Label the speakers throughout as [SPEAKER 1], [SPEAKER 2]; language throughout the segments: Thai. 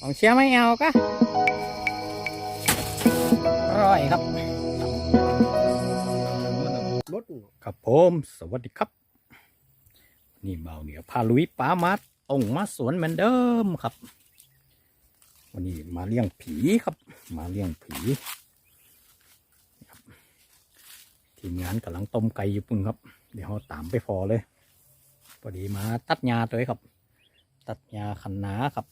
[SPEAKER 1] ของเชียร์ไม่เอาก็อร่อยครับ
[SPEAKER 2] รถ
[SPEAKER 1] ครับผมสวัสดีครับ นี่เบาเหนียวพาลุยป้ามัดองมาสวนเหมือนเดิมครับ วันนี้มาเลี้ยงผีครับ มาเลี้ยงผีทีมงานกำลังต้มไก่อยู่ปุ่นครับ เดี๋ยวเราตามไปพอเลยพอดีมาตัดหญ้าตัวเองครับ ตัดหญ้าคันนาครับ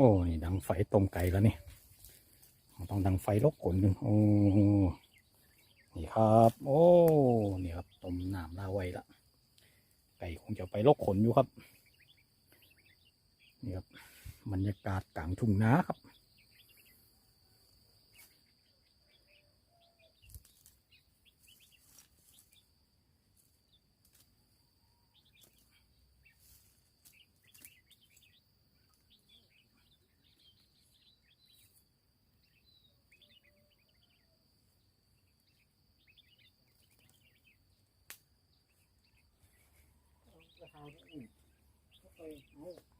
[SPEAKER 1] โอ้ นี่ดังไฟต้มไก่แล้วนี่ ต้องดังไฟลกขนหนึ่งโอ้ นี่ครับ โอ้ นี่ครับต้มน้ำลาไว้ละ ไก่คงจะไปลกขนอยู่ครับ นี่ครับบรรยากาศกลางทุ่งนาครับ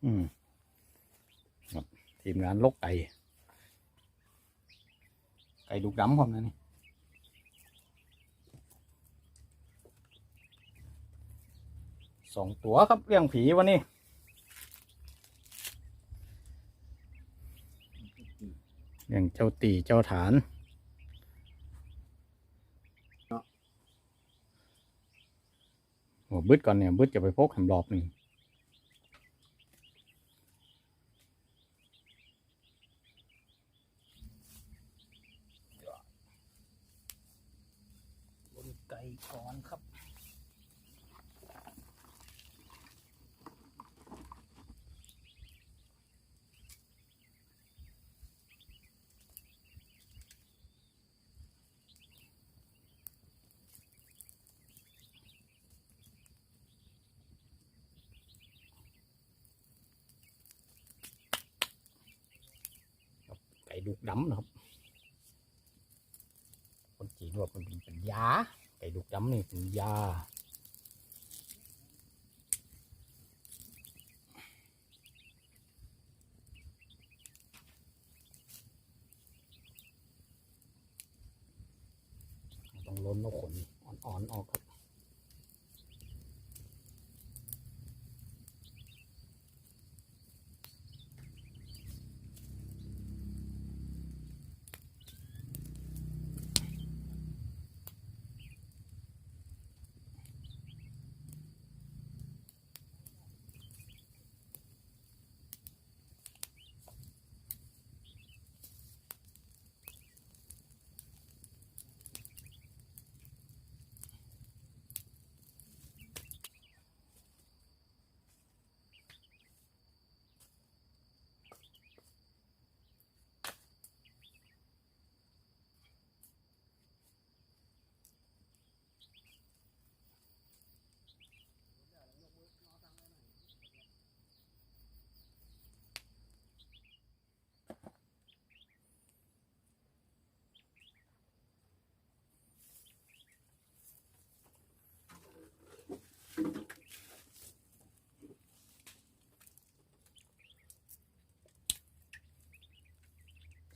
[SPEAKER 1] อืมครับที มงานลกไก่ไก่ดุกดำผมนะนี่สองตัวครับเลี้ยงผีวันนี้เลี้ยงเจ้าตีเจ้าฐานโอ้บึดก่อนเนี่ยบึดจะไปพกแหมรอบหนึ่ง ไก่ดุกดำนะครับคนจีนว่ามันเป็นเป็นยาไก่ดุกดำนี่เป็นยา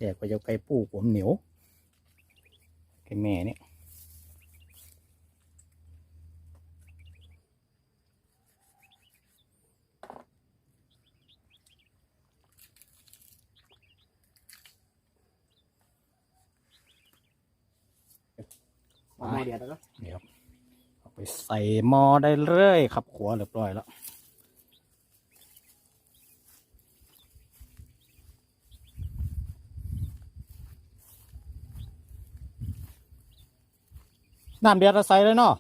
[SPEAKER 1] แยกไปจะไก่ปูผมเหนียวไก่แม่เนี่ย
[SPEAKER 2] มาเดียวแล้วก็
[SPEAKER 1] เดี๋ยวเอาไปใส่หม้อได้เลยครับขัวเรียบร้อยแล้ว น้ำเดือดเราใส่เลยเนาะ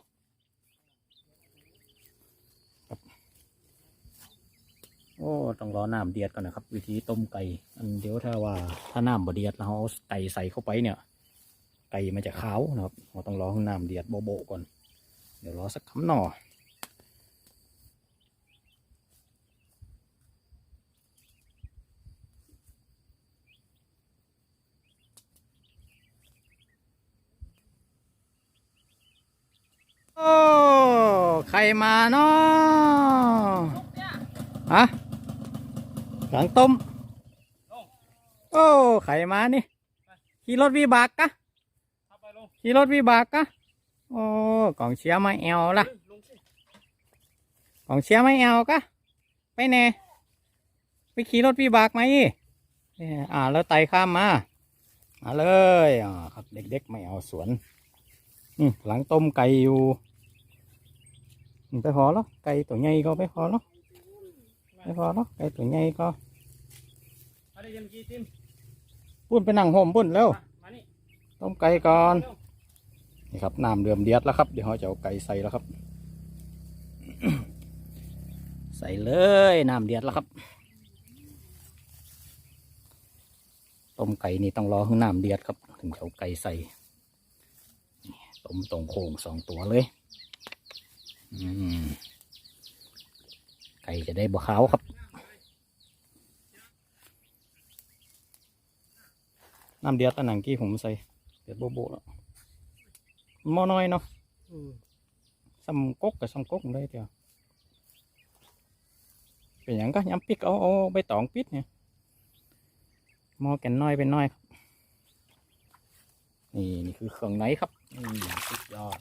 [SPEAKER 1] ครับโอ้ต้องรอน้ำเดือดก่อนนะครับ วิธีต้มไก่อันเดี๋ยวถ้าว่าถ้าน้ำบ่เดือดแล้วเราเอาไก่ใส่เข้าไปเนี่ย ไก่มันจะขาวนะครับเราต้องรอให้น้ำเดือดโบโบก่อน เดี๋ยวรอสักคำหน่อ ใคร มาเนาะฮะหลังต้ม โอ้ใครมานี่ ขี่รถวิบากกะ
[SPEAKER 3] เอาไปลง
[SPEAKER 1] ขี่รถวิบากกะโอ้กล่องเชียร์ไม่แอวละก
[SPEAKER 3] ลงสิ
[SPEAKER 1] กองเชียร์ไม่แอวกะไปแน่ไปขี่รถวิบากไหมอ่าแล้วไต่ข้ามมามาเลยอ่าครับเด็กๆไม่เอาสวนอืหลังต้มไก่อยู่ ไปพอแล้วไก่ตัวใหญ่ก็ไปพอแล้วไปพอแล้วไก่ตัวใหญ่ก็
[SPEAKER 3] มาได้ยังกี่ทิม
[SPEAKER 1] ปุ้นไปนั่งห่มปุ้นแล้วต้มไก่ก่อนนี่ครับน้ำเดือมเดือดแล้วครับเดี๋ยวเราจะเอาไก่ใส่แล้วครับ ใส่เลยน้ำเดือดแล้วครับต้มไก่นี่ต้องรอให้น้ำเดือดครับ ถึงจะเอาไก่ใส่นี่ต้มตรงโค้งสองตัวเลย ไก่จะได้บะขาวครับ น้ำเดือดตะหนังกี้ผมใส่เดือดโบโบแล้วหม้อน้อยเนาะ
[SPEAKER 2] อืม
[SPEAKER 1] ซ้ำกกกับซ้ำกกได้เดียวเป็นอย่างก็ย้ำปิกเอาเอาใบตองปิดเนี่ยหม้อแกนน้อยเป็นน้อยครับ นี่นี่คือเครื่องในครับนี่อย่างสุดยอด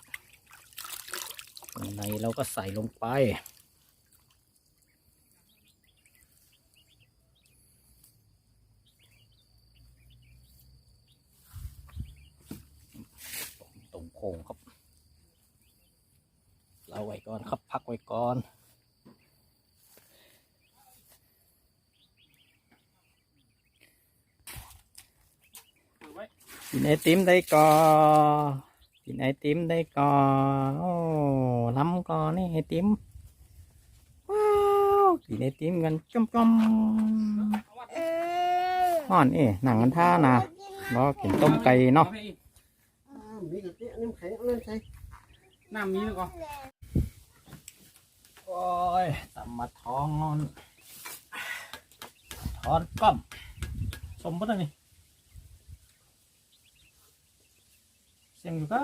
[SPEAKER 1] เครื่องในเราก็ใส่ลงไป ตรงโค้งครับ เราไว้ก่อนครับ พักไว้ก่อน
[SPEAKER 3] ถือไว้
[SPEAKER 1] กินไอติมได้ก่อน กินไอติมได้ก่อโอ้ล้ำก่อนี่ไอติมว้าวกินไอติมกันจมจมห่อนเอ๊หนังกันท่านะรอกินต้มไก่เนาะ
[SPEAKER 2] น้ำแข็งเอาน้ำใส่
[SPEAKER 3] น้ำนี้แล้วก็
[SPEAKER 1] โอ้ยตำมาท้องนอนทอนก้อมสมบูรณ์นี่ เสียงอยู่ก็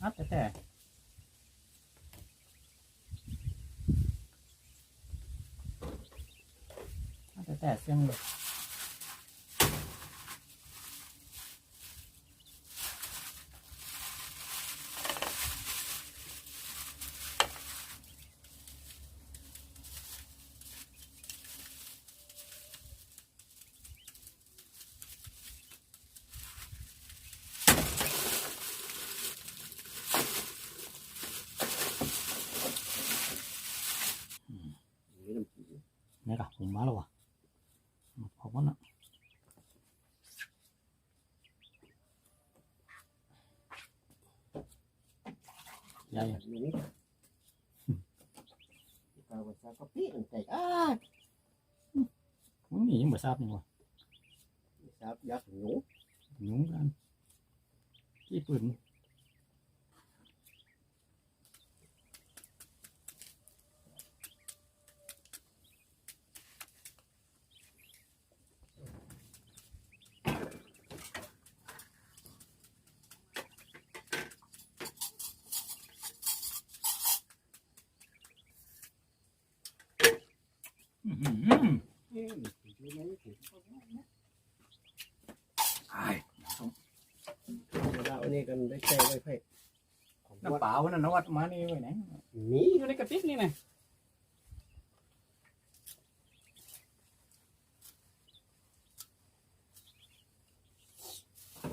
[SPEAKER 1] อัดแต่แต่อัดแต่แต่เสียงอยู่
[SPEAKER 2] มีน้ำจิ้ม
[SPEAKER 1] นี่กะผมมาแล้ววะพอมันนะใหญ่
[SPEAKER 2] ห นูกาวซาก็ปีนใส่อ่า
[SPEAKER 1] มันมีเหมือนทราบนี่วะ
[SPEAKER 2] ซาบยักษ์หนู
[SPEAKER 1] หนุ่งกันกี่ปืนอื้อหือ
[SPEAKER 2] เอ๊ะมีไหมถึง
[SPEAKER 1] ไอ้
[SPEAKER 2] เวลาอันนี้ กันได้ใช้ไว้ไผ่ของวั
[SPEAKER 1] น้ำเปล่าวันนั้นนวัดมานี่ไว้ไหน
[SPEAKER 2] มี
[SPEAKER 3] อยู่ในกระติกนี่นะ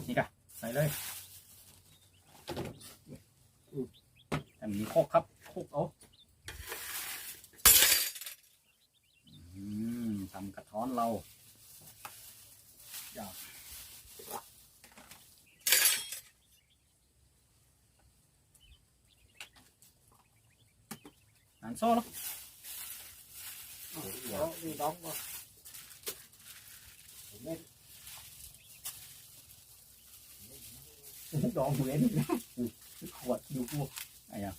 [SPEAKER 1] นี่กะใส่เลยแต่มีโคกครับโคกเอาอืมทำกระท้อนเราอยาก หันโซ่แล้ว
[SPEAKER 2] เอาดูดองบ่ผมไม่
[SPEAKER 1] ดองเหมือนขวดดูพวกอะไรอะ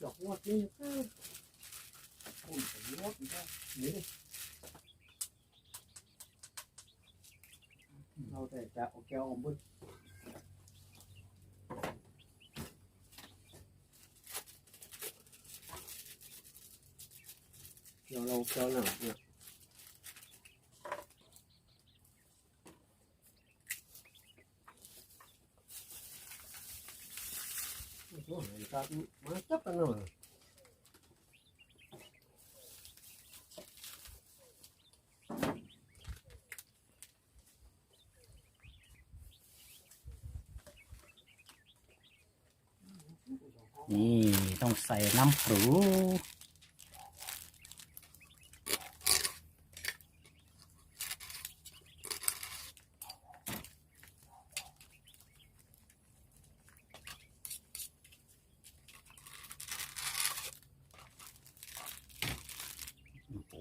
[SPEAKER 1] ดูดองเด็กอะนี่ใส่เครื่องแกงไปเลย
[SPEAKER 2] หยอกไว้ใส่กันนี่ดอกงวดนี่ก็โอ้ยงวดนี่นี่เราแต่จะเอาแก้วอมบุญเดี๋ยวเราแก้วหนักเนี่ยโอ้โหครับมาจับกันหน่อย
[SPEAKER 1] นี่ต้องใส่น้ำปรูโอ้โห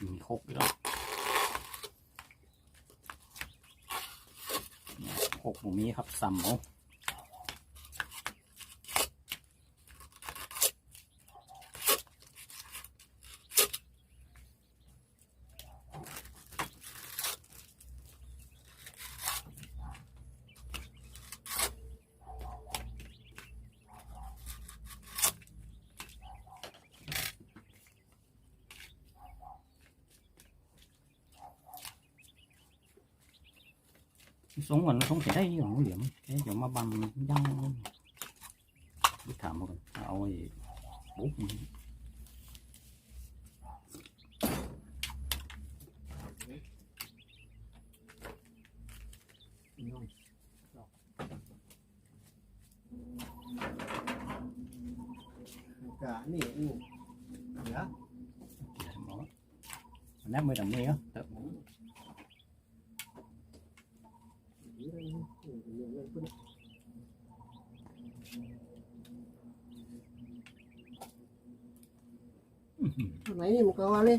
[SPEAKER 1] มีครกอีกแล้วเนี่ยคร กหมูมีครับสัมเอา ấy còn nguy hiểm cái chỗ mà 계속 마밤 biết thảm 먹은
[SPEAKER 2] 어이 bút cả nỉ ừ. dạ. u nhá
[SPEAKER 1] nát mới đồng nê á.
[SPEAKER 2] ไหนนี่มันก็ว่าเลย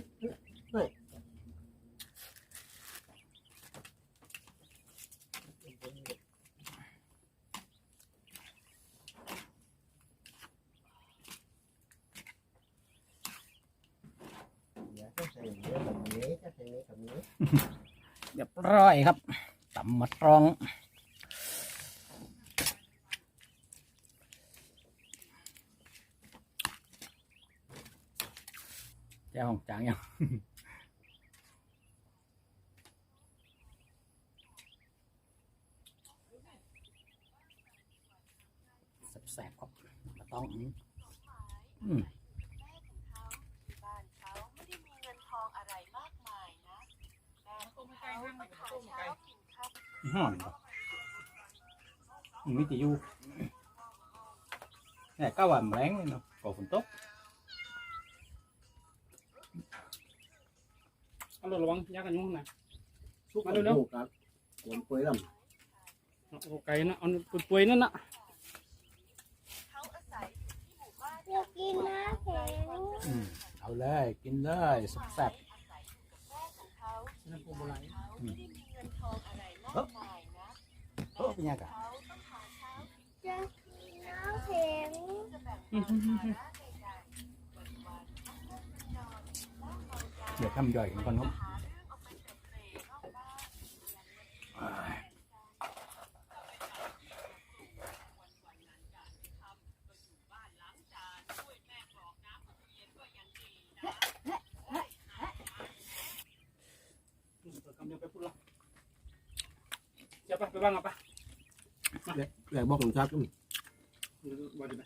[SPEAKER 1] เรียบร้อยครับตำมะตรอง เจ้าของจางยังแสบๆครับมาต้องอืม
[SPEAKER 4] บ้านเขาไม่ได้มีเงินทองอะไรมากมายนะแม่ของเขาต้องหาเช้ากินค่ำ
[SPEAKER 1] ห่อนบ่มีแต่อยู่เนี่ยก็ว่าแรงเลยเนาะ
[SPEAKER 2] ทุกคนดูครับกวนป่วยล
[SPEAKER 3] เอาไก่นะเอาป่วยนั่นน่ะ
[SPEAKER 4] เขาอาศัยที่หมู่บ้าน
[SPEAKER 5] กกินน้ำแข็ง
[SPEAKER 1] เอาเลยกินเลยแซ่บ
[SPEAKER 4] อาศัยอยู่กับแม่ของเขา
[SPEAKER 3] นั่นปูโบราณ
[SPEAKER 4] เขาไม่ได้มีเงินทองอะไรมากมายนะ
[SPEAKER 1] เป็นยังไง
[SPEAKER 4] เขาต้อ
[SPEAKER 5] ยากกินน้ำแข็ง
[SPEAKER 4] จะแบ่งเบาเดี๋
[SPEAKER 1] ยวทำย่อยกันก่อนครับ
[SPEAKER 4] หาเรื่องเอาไปเตะเตะนอกบ้าน
[SPEAKER 3] กำ เดียวไปพูดละจะไปไปบ้างอะปะำ
[SPEAKER 2] แหลกบอกผมชักก็มี
[SPEAKER 3] วันดีไหม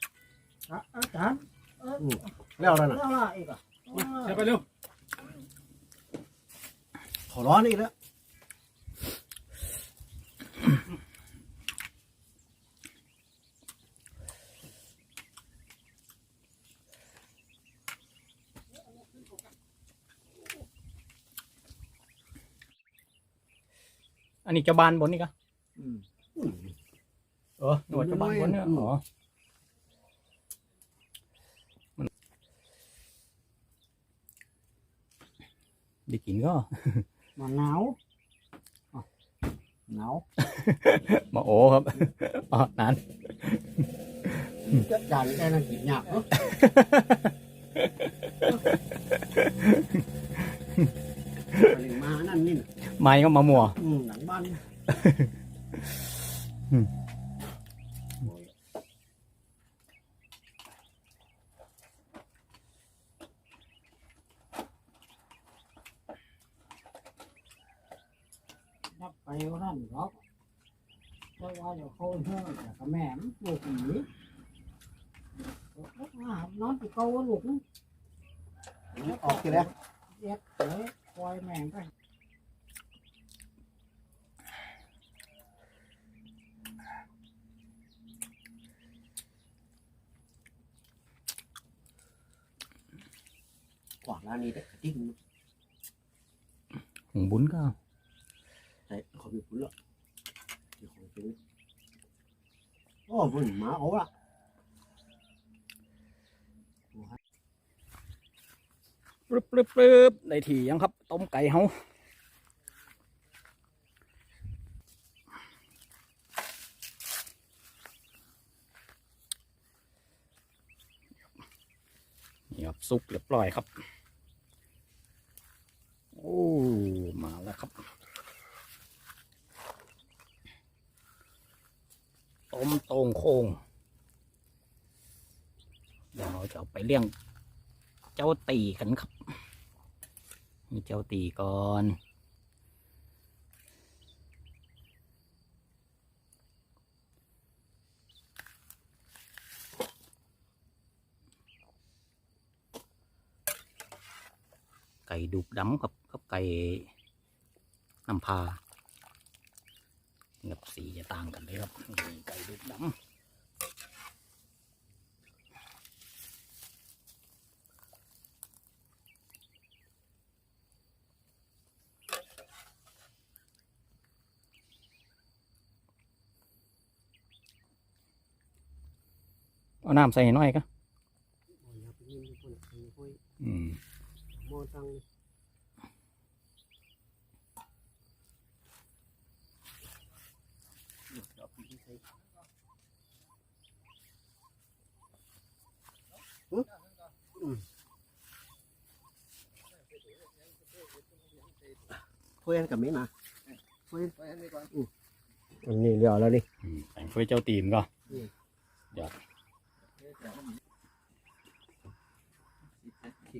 [SPEAKER 2] อาจารย์แล้วแล้วนะ
[SPEAKER 3] จะไปเร็ว
[SPEAKER 2] ขอร้อนอีกแล้ว
[SPEAKER 1] อันนี้เจะบานบนนี่กะ
[SPEAKER 2] อืม
[SPEAKER 1] เออหนวดเจะบานบนเนี่ย
[SPEAKER 2] อืม
[SPEAKER 1] อ๋อมันได้กินก็
[SPEAKER 2] มาหนาวอ้าวหนาว
[SPEAKER 1] มาโอครับอ๋อนั้น
[SPEAKER 2] จัดจานแค่นั้นกินยากเนาะมานั่นนี่น่ะ
[SPEAKER 1] ไม้ก็มามัว
[SPEAKER 2] นับไปว่านั่นหรอกเพราะว่าเดี๋ยวเขาเฮือกแต่ก็แม่มลูกหนีนอนที่เกาลูกนึงออกทีแล้ว เย็บเลยปล่อยแม่งไป กว่าร้านนี้ได้กระดิ่ง
[SPEAKER 1] หงบุญก็
[SPEAKER 2] ใช่เขามีปุ๋ยละเดี๋ยวของจริงโอ้บุญหมาโอ้ละ
[SPEAKER 1] ปรึบปรึบปรึบได้ทียังครับ ต้มไก่เฮา ลุกเรียบร้อยครับ โอ้ มาแล้วครับต้มโตงโคงเดี๋ยวเราจะไปเลี้ยง เจ้าตีกันครับมีเจ้าตีก่อน ก่ดุกดำกับกับไก่น้ำพากับสีจะต่างกันเลยครับนี่ไก่ดุกดำเอาน้ำใส่หน่อยก็อืม
[SPEAKER 2] โมตังเพื่อนกับไม่มาเพื่อนอันนี้ก่อนอันนี้เดี๋ยวแล้วดิ
[SPEAKER 1] อืมแต่งถ้ยเจ้าตีนก็เดี๋ยว
[SPEAKER 2] คิ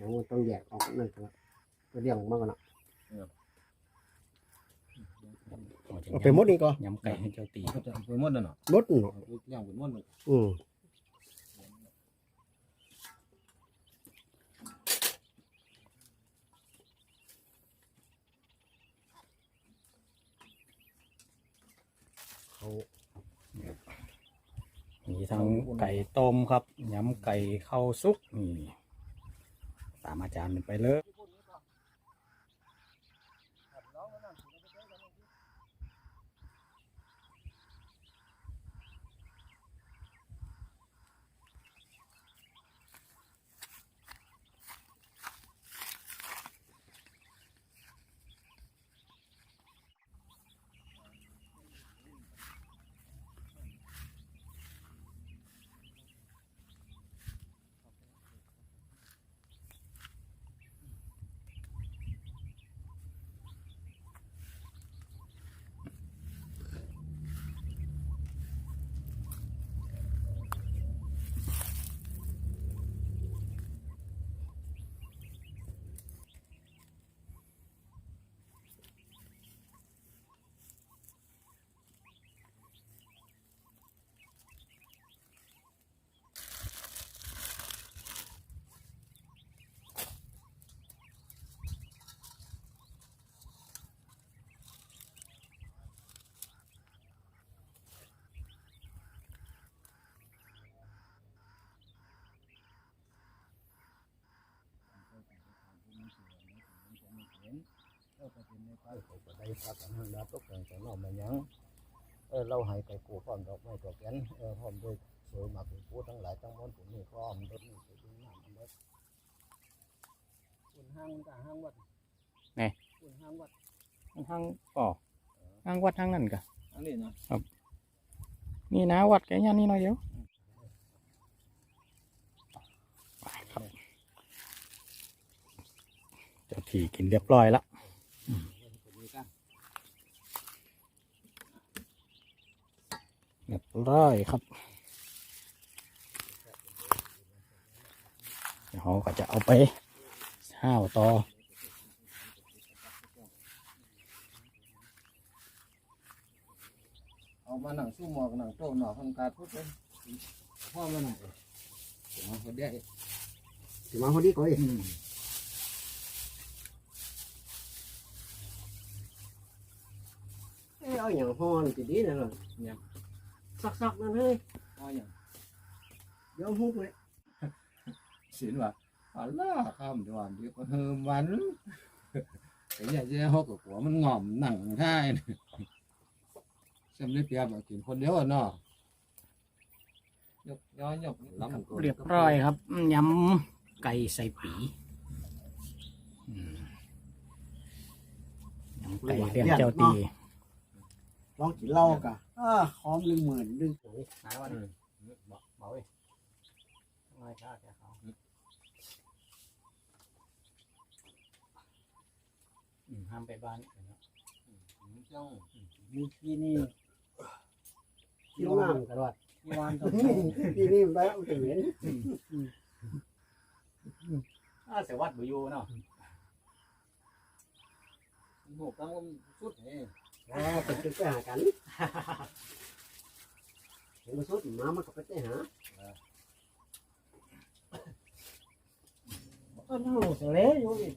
[SPEAKER 2] ห้
[SPEAKER 1] ขนาดเตี้ยว่าไก่บดไก่ไข่เถอะนะไก่นุ่มเนอะ
[SPEAKER 2] มีถึงมุกกี่นะ
[SPEAKER 1] จะเป็นได้ลืมต้มอีกอะ
[SPEAKER 2] มอตังร้านนั่น
[SPEAKER 1] อืมแล้วก็กกออกอะ
[SPEAKER 2] เดี๋ยวมันต้องแยกออกนั่นกันละไปเลี้ยงมากกันละ
[SPEAKER 1] เอาจะ
[SPEAKER 2] เอาไปหมดนี่ก่อน
[SPEAKER 1] ยำไก่ให้เจ้าตี
[SPEAKER 3] ก็จะไปหมดนั่นเนาะ
[SPEAKER 2] หมดเนาะ
[SPEAKER 3] ย่างไปหมด
[SPEAKER 2] อืมเขา
[SPEAKER 1] มีทั้งไก่ต้มครับยำไก่ข้าวซุกนี่ตามอาจารย์ไปเลย
[SPEAKER 6] พากันหังดาตกแต่งแต่นอกมายังเออเราให้ไปกูพร้อมดอกไม้ดอกแกนเออพร้อมด้วยสวยมากกูทั้งหลายทั้งมวลผมนี่พร้อมรถนี่ไปดึงน้ำมันเด็ดคุณห้างมันก็ห้างวัด
[SPEAKER 1] ไหน
[SPEAKER 6] คุณห้างวัด
[SPEAKER 1] ทางก่อทางวัดทางนั่นกะ
[SPEAKER 6] อันนี้นะ
[SPEAKER 1] นี่นะวัดแกยันนี่หน่อยเดียวไปครับเจ้าที่กินเรียบร้อยแล้ว เรียบร้อยครับเดี๋ยวเขาก็จะเอาไปห้าวต่อ
[SPEAKER 6] เอามาหนังสู้หมอกหนังโต้หน่อทำการพูดเป็นพ่อมาหนังเดี๋ยวมาคนเดียว
[SPEAKER 2] สิมาคนนี้ก่อน
[SPEAKER 6] อืม
[SPEAKER 2] เอ้ยเอาอย่างห่อนี่จะดีนะล่ะ สักๆนั่นเฮ้ย
[SPEAKER 6] พ่ออย่าง
[SPEAKER 2] เดี๋ยวฮุบเลย
[SPEAKER 6] สินว่าอัลล่าข้ามจังหวะเดียวก็เฮิมวันแต่อยากจะหกกับหัวมันง่อมหนังท่ายสำเร็จเปียบกินคนเดียวเนาะยกย้อนยกล้ำ
[SPEAKER 1] เรียบร้อยครับยำไก่ใส่ปีอืมยำไก่เลี้ยงเจ้าตี
[SPEAKER 2] ลองกินเหล้ากะ อ่าหอมหนึ่งหมื่นหนึ่ง
[SPEAKER 1] หาวันเบาเบาเว้ยน้อยชาแกเขาอืมห้ามไปบ้านเนาะ
[SPEAKER 6] จ้อง
[SPEAKER 3] มีที่นี่
[SPEAKER 2] กินน้ำกันว่า
[SPEAKER 3] ที่วานต
[SPEAKER 2] ปีนี้มันได้เอาถึงเห็น
[SPEAKER 1] อ่าเสียวัดบุยูเนาะ
[SPEAKER 6] หมูกังมันสุดนี่
[SPEAKER 2] อ๋อเป็นจุดไปหากันเห็นมาสุดมามันก็ไปไปหา
[SPEAKER 3] ก็นั่งหลุดเลย อยู่อีก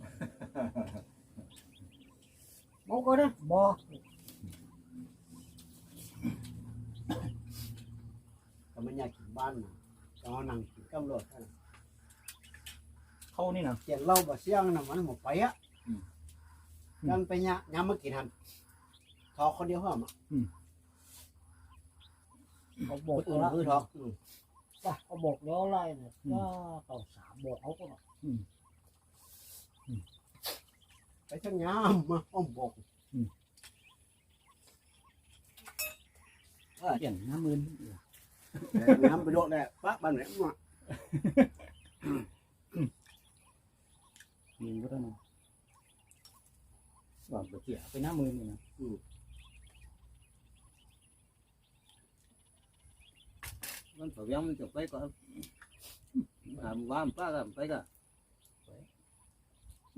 [SPEAKER 3] บอกก็นะบอก
[SPEAKER 2] ก็มันอยากกินบ้านน่ะก็เอานั่งกินกำรถกัน
[SPEAKER 1] เขานี่นะ
[SPEAKER 2] เขียนเหล้าบ่เเนี่ยยามมากินหันทอคนเดียวเหรอม
[SPEAKER 3] เขาบ
[SPEAKER 2] ค
[SPEAKER 3] อก
[SPEAKER 2] นอื่น
[SPEAKER 3] แล้ว
[SPEAKER 2] คือทออืม
[SPEAKER 3] ป่ะเขาบอกแล้วไล่เนี่ยก็ต่อสามบอกเขาก็
[SPEAKER 2] ไปทั้งยามมาอ้อมบอก
[SPEAKER 1] เปลี่ยนน้ำมืน
[SPEAKER 2] ยามไปโดดแหละปะบ้านไหนมา
[SPEAKER 1] มีก็ต้องว่าเกี่ยไปน้ำมืนนี่นะ
[SPEAKER 6] มันเผายังมันจะไปก็อ่าว่ามป้ากันไปก็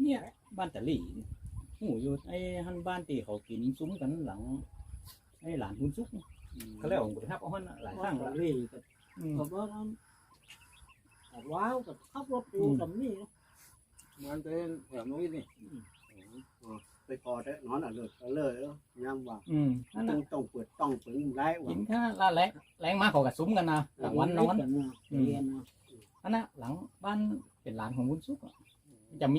[SPEAKER 1] เนี่ย บ้านตะลี่หูอยู่ไอ้ฮันบ้านตีเขากินซุ้มกันหลัง ไอ้หลานคุณซุกเขาเรียกว่าบุญทับเอาฮันหลายครั้ง
[SPEAKER 3] ว่า
[SPEAKER 1] แล้ว
[SPEAKER 3] เรี่ก็
[SPEAKER 1] อืม
[SPEAKER 3] ก็ว่าว้าวกับขับรถอยู่กับนี่
[SPEAKER 6] มันเป็นแถมน้อยนี่
[SPEAKER 2] ไปพอได้นอนอะเลยก็เลยแล้วยามว่า
[SPEAKER 1] อืมนั่น
[SPEAKER 2] ต้อ
[SPEAKER 1] น่ะ
[SPEAKER 2] งต้องเปิดต้องเปิดได้ว่า
[SPEAKER 1] กินข้าวละแรงแรงมากเขากับซุ้มกันนะกลางวันนอน
[SPEAKER 3] กันนะเรียนนะ
[SPEAKER 1] อันนั้นหลังบ้านเป็นหลานของคุณซุกอะจะมี